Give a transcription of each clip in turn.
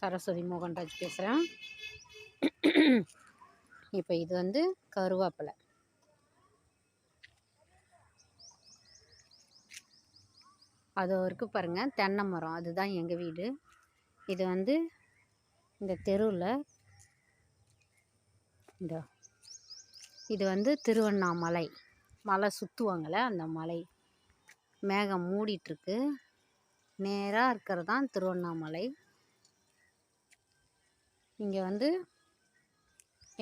சரஸ்வதி மோகன்ராஜ் பேசுகிறேன் இப்போ இது வந்து கருவேப்பிலை. அது இருக்குது பாருங்கள் தென்னை மரம். அதுதான் எங்கள் வீடு. இது வந்து இந்த தெருவில் இந்த இது வந்து திருவண்ணாமலை. மலை சுற்றுவாங்கள்ல அந்த மலை. மேகம் மூடிட்டுருக்கு நேராக இருக்கிறது தான் திருவண்ணாமலை. இங்கே வந்து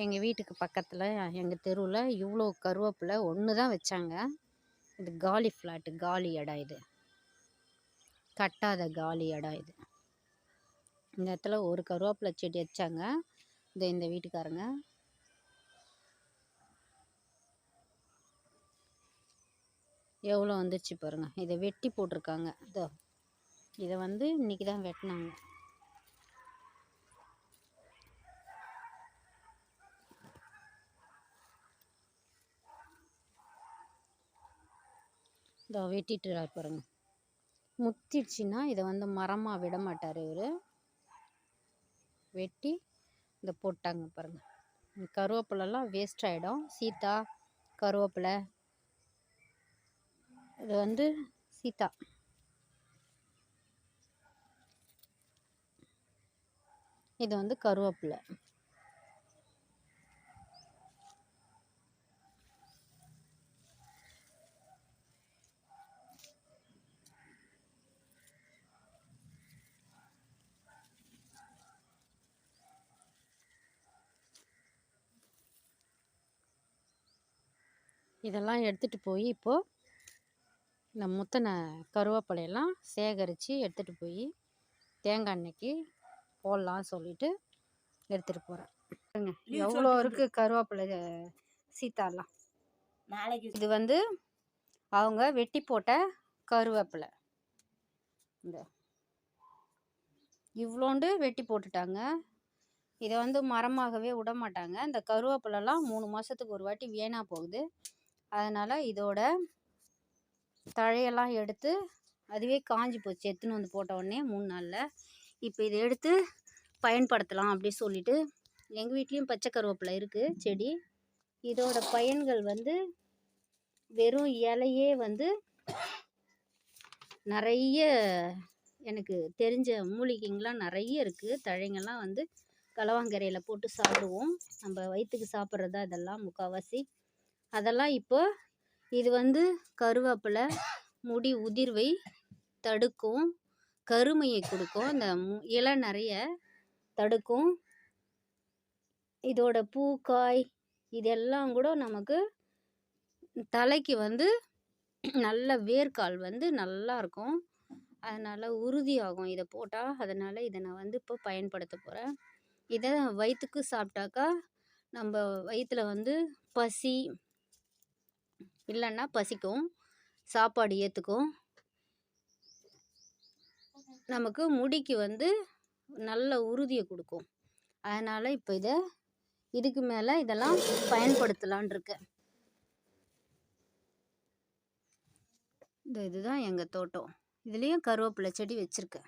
எங்கள் வீட்டுக்கு பக்கத்தில் எங்கள் தெருவில் இவ்வளோ கருவேப்பிலை ஒன்று தான் வச்சாங்க. இது காலி ஃப்ளாட்டு காலி இடம் இது. கட்டாத காலி இடம் இது. இந்த இடத்துல ஒரு கருவேப்பிலை செடி வச்சாங்க. இந்த இந்த வீட்டுக்காரங்க. எவ்வளோ வந்துச்சு பாருங்கள் இதை வெட்டி போட்டிருக்காங்க. இதோ இதை வந்து இன்றைக்கி தான் வெட்டினாங்க. இதோ வெட்டிட்டு பாருங்க. முத்திடுச்சுன்னா இதை வந்து மரமாக விட மாட்டார் இவர். வெட்டி இதை போட்டாங்க பாருங்கள் கருவேப்பிலெல்லாம் வேஸ்ட் ஆகிடும் சீத்தா கருவேப்பிலை. இது வந்து சீத்தா இது வந்து கருவேப்பிலை. இதெல்லாம் எடுத்துகிட்டு போய் இப்போது இந்த முத்தின கருவேப்பிலையெல்லாம் சேகரித்து எடுத்துகிட்டு போய் தேங்காய் எண்ணெய்க்கு போடலாம் சொல்லிட்டு எடுத்துகிட்டு போகிறேன் எவ்வளோ இருக்குது கருவேப்பிலை சீத்தாலாம். நாளைக்கு இது வந்து அவங்க வெட்டி போட்ட கருவேப்பிலை. இந்த இவ்வளோண்டு வெட்டி போட்டுட்டாங்க. இதை வந்து மரமாகவே விட மாட்டாங்க இந்த கருவேப்பிலெல்லாம் மூணு மாதத்துக்கு ஒரு வாட்டி வீணாக போகுது. அதனால் இதோட தழையெல்லாம் எடுத்து அதுவே காஞ்சி போச்சு. எடுத்துன்னு வந்து போட்ட உடனே மூணு நாளில். இப்போ இதை எடுத்து பயன்படுத்தலாம் அப்படி சொல்லிட்டு எங்கள் வீட்லேயும் பச்சை கருவேப்பிலை இருக்குது செடி. இதோட பயன்கள் வந்து வெறும் இலையே வந்து நிறைய எனக்கு தெரிஞ்ச மூலிகைங்களாம் நிறைய இருக்குது தழைங்கள்லாம் வந்து கலவாங்கரையில் போட்டு சாப்பிடுவோம். நம்ம வயிற்றுக்கு சாப்பிட்றது இதெல்லாம் முக்கால்வாசி அதெல்லாம் இப்போ இது வந்து கருவேப்பிலை முடி உதிர்வை தடுக்கும் கருமையை கொடுக்கும். இந்த இலை நிறைய தடுக்கும். இதோட பூ காய் இதெல்லாம் கூட நமக்கு தலைக்கு வந்து நல்ல வேர்க்கால் வந்து நல்லா இருக்கும். அதனால் உறுதியாகும் இதை போட்டால் அதனால் இதை நான் வந்து இப்போ பயன்படுத்த போகிறேன் இதை வயிற்றுக்கு சாப்பிட்டாக்கா நம்ம வயிற்றில் வந்து பசி இல்லைன்னா பசிக்கும். சாப்பாடு ஏற்றுக்கும் நமக்கு முடிக்கு வந்து நல்ல உறுதியை கொடுக்கும். அதனால் இப்போ இதை இதுக்கு மேலே இதெல்லாம் பயன்படுத்தலான் இருக்கேன் இந்த இதுதான் எங்கள் தோட்டம். இதுலேயும் கருவேப்பிலை செடி வச்சுருக்கேன்.